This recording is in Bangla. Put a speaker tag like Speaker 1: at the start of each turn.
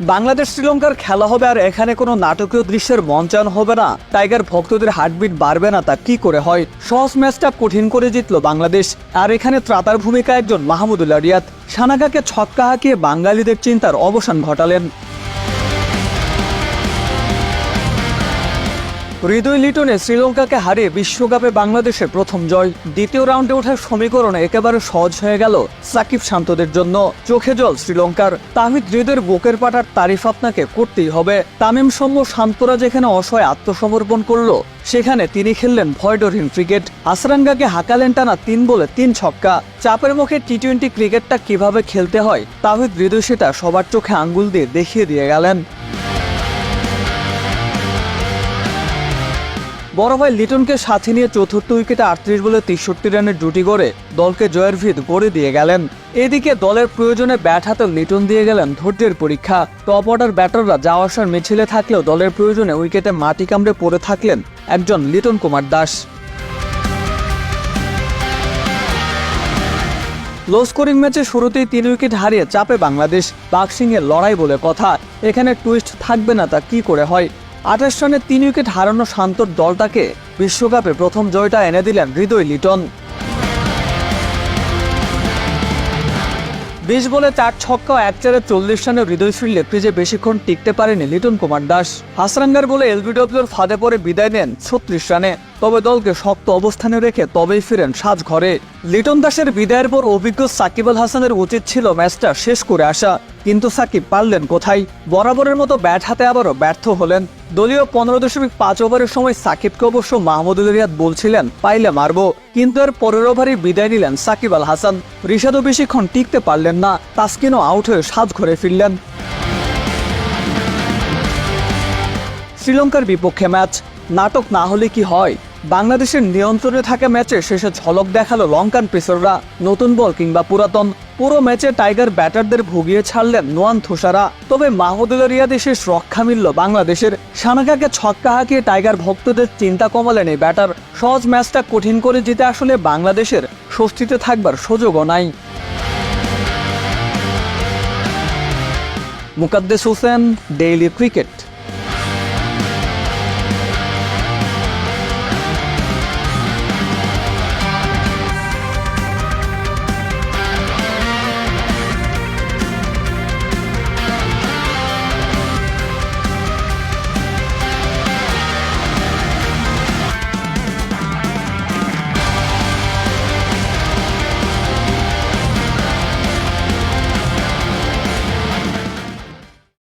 Speaker 1: বাংলাদেশ শ্রীলঙ্কার খেলা হবে আর এখানে কোনো নাটকীয় দৃশ্যের মঞ্চায়ন হবে না। টাইগার ভক্তদের হার্টবিট বাড়বে না, তা কি করে হয়? সহজ ম্যাচটা কঠিন করে জিতল বাংলাদেশ। আর এখানে ত্রাতার ভূমিকা একজন মাহমুদুল্লাহ রিয়াদ। সানাগাকে ছক্কা হাঁকিয়ে বাঙালিদের চিন্তার অবসান ঘটালেন। হৃদয় লিটনে শ্রীলঙ্কাকে হারিয়ে বিশ্বকাপে বাংলাদেশের প্রথম জয়। দ্বিতীয় রাউন্ডে ওঠার সমীকরণ একেবারে সহজ হয়ে গেল সাকিব শান্তদের জন্য। চোখে জল শ্রীলঙ্কার। তাহিদ হৃদয়ের বুকের পাটার তারিফ আপনাকে করতেই হবে। তামিম সৌম্য শান্তরা যেখানে অসহায় আত্মসমর্পণ করল, সেখানে তিনি খেললেন ভয়ডরহীন ক্রিকেট। আসরাঙ্গাকে হাঁকালেন টানা তিন বলে তিন ছক্কা। চাপের মুখে টি টোয়েন্টি ক্রিকেটটা কীভাবে খেলতে হয়, তাহিদ হৃদয় সেটা সবার চোখে আঙ্গুল দিয়ে দেখিয়ে দিয়ে গেলেন। বড় ভাই লিটনকে সাথে নিয়ে চতুর্থ উইকেটে আটত্রিশ বলে তেষট্টি রানের জুটি করে দলকে জয়ের ভিত গড়ে দিয়ে গেলেন। এদিকে দলের প্রয়োজনে ব্যাট হাতে লিটন দিয়ে গেলেন ধৈর্যের পরীক্ষা। টপ অর্ডার ব্যাটাররা যাওয়া আসার মিছিলে থাকলেও দলের প্রয়োজনে উইকেটে মাটি কামড়ে পড়ে থাকলেন একজন লিটন কুমার দাস। লো স্কোরিং ম্যাচে শুরুতেই তিন উইকেট হারিয়ে চাপে বাংলাদেশ। বাক্সিংয়ের লড়াই বলে কথা। এখানে টুইস্ট থাকবে না তা কি করে হয়? আঠাশ রানে তিন উইকেট হারানো শান্তর দলটাকে বিশ্বকাপে প্রথম জয়টা এনে দিলেন হৃদয় লিটন। বিশ বলে চার ছক্কা এক চারে চল্লিশ রানে হৃদয় ফিরলে ক্রিজে বেশিক্ষণ টিকতে পারেনি লিটন কুমার দাস। হাসরাঙ্গার বলে এলবিডব্লিউর ফাঁদে পরে বিদায় নেন ছত্রিশ রানে। তবে দলকে শক্ত অবস্থানে রেখে তবেই ফিরেন সাজ ঘরে লিটন দাসের বিদায়ের পর অভিজ্ঞ সাকিব আল হাসানের উচিত ছিল ম্যাচটা শেষ করে আসা। কিন্তু সাকিব পারলেন কোথায়? বরাবরের মতো ব্যাট হাতে আবারও ব্যর্থ হলেন। দলীয় পনেরো দশমিক পাঁচ ওভারের সময় সাকিবকে অবশ্য মাহমুদুল রিয়াদ বলছিলেন, পাইলে মারবো। কিন্তু এর পরের ওভারই বিদায় নিলেন সাকিব আল হাসান। রিশাদও বেশিক্ষণ টিকতে পারলেন না, তাসকিনও আউট হয়ে সাজ ঘরে ফিরলেন। শ্রীলঙ্কার বিপক্ষে ম্যাচ। নাটক না হলে কি হয়? বাংলাদেশের নিয়ন্ত্রণে থাকা ম্যাচে শেষে ঝলক দেখাল লঙ্কান পেসররা। নতুন বল কিংবা পুরাতন। পুরো ম্যাচে টাইগার ব্যাটারদের ভুগিয়ে ছাড়লেন নোয়ান থুসারা। তবে মাহমুদুল রিয়াদে শেষ রক্ষা মিলল বাংলাদেশের। সানাকাকে ছক্কা হাঁকিয়ে টাইগার ভক্তদের চিন্তা কমালেন এই ব্যাটার। সহজ ম্যাচটা কঠিন করে জিতে আসলে বাংলাদেশের স্বস্তিতে থাকবার সুযোগও নাই। Mukaddes Hossain, daily cricket.